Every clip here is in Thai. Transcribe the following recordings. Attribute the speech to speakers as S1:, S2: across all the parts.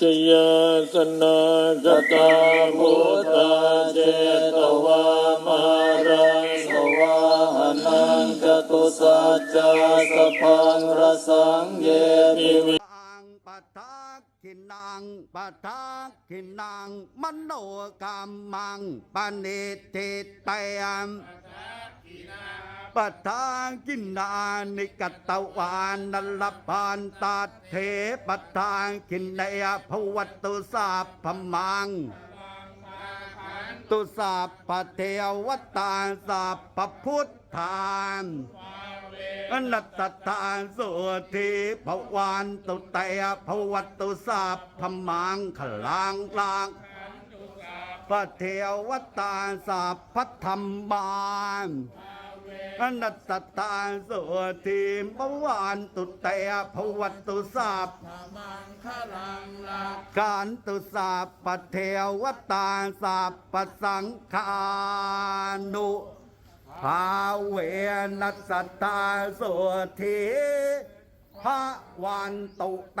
S1: จยาสนากตาพุทธาเจตวามารังสวาหนังจตุสัจจาสพังรสังเยติวิ
S2: ตังปะทักขินังปะทักขินังมโนกรรมังปณิทิเตมปะทังกินานิกตวานนลปานตัดเทปะทังกินเนยภวัตตุสาพมังตุสัพพะเทวตาสัพพพุทธานอนัตตตาสุทิภวันตุเตยภวัตตุสัพมังขลังลังพระเทวตาสัพธรรมาน นัตตตาสุทิภวันตุเตยภวัตตุสัพการตุสัพปเทวตาสัพปสังฆานุภาเวนัสตตาโสธีพระวันตุเต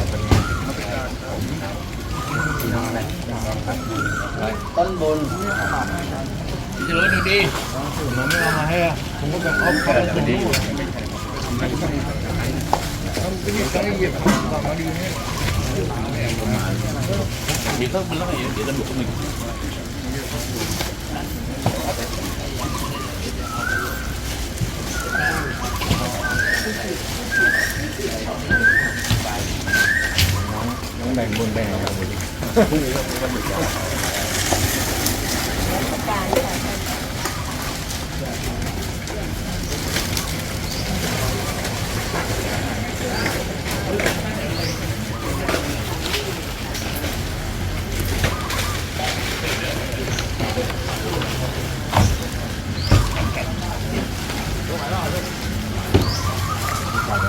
S3: ร
S1: ใครเนี่ยคนนี้ต้นบุญ
S3: เจริญดูดีมันไม่เอามาให้อะผมก็แบบ แบ่งบนแล้ก็มา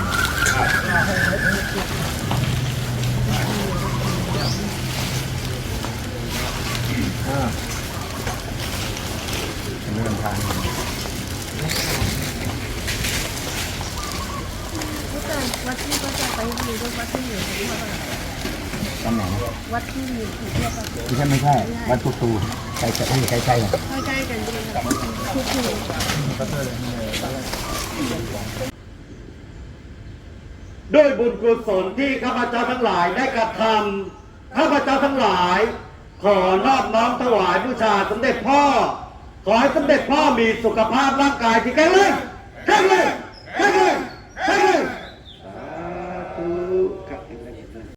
S1: น้องแบ่งบุญแบ่งอะไรบุญ
S4: เรื่องทาง
S5: อาจารย์วัดที่ก็จะไปดูด้วยวัดที่อยู่ที่ว่า
S4: ตำแหน่ง
S5: วัดที่อยู่ที่เทียบกับ
S4: ที่ใช่ไม่ใช่ วัดตุตูใกล้ใกล้ใกล้ใกล้
S5: ใกล้ๆกันด้วยค่ะทุกที่
S2: ด้วยบุญกุศลที่ข้าพเจ้าทั้งหลายได้กระทำข้าพเจ้าทั้งหลาย ขอนอบน้อมถวายบูชาสมเด็จพ่อ ขอให้สมเด็จพ่อมีสุขภาพร่างกายที่แข็งแรงแข็งแรง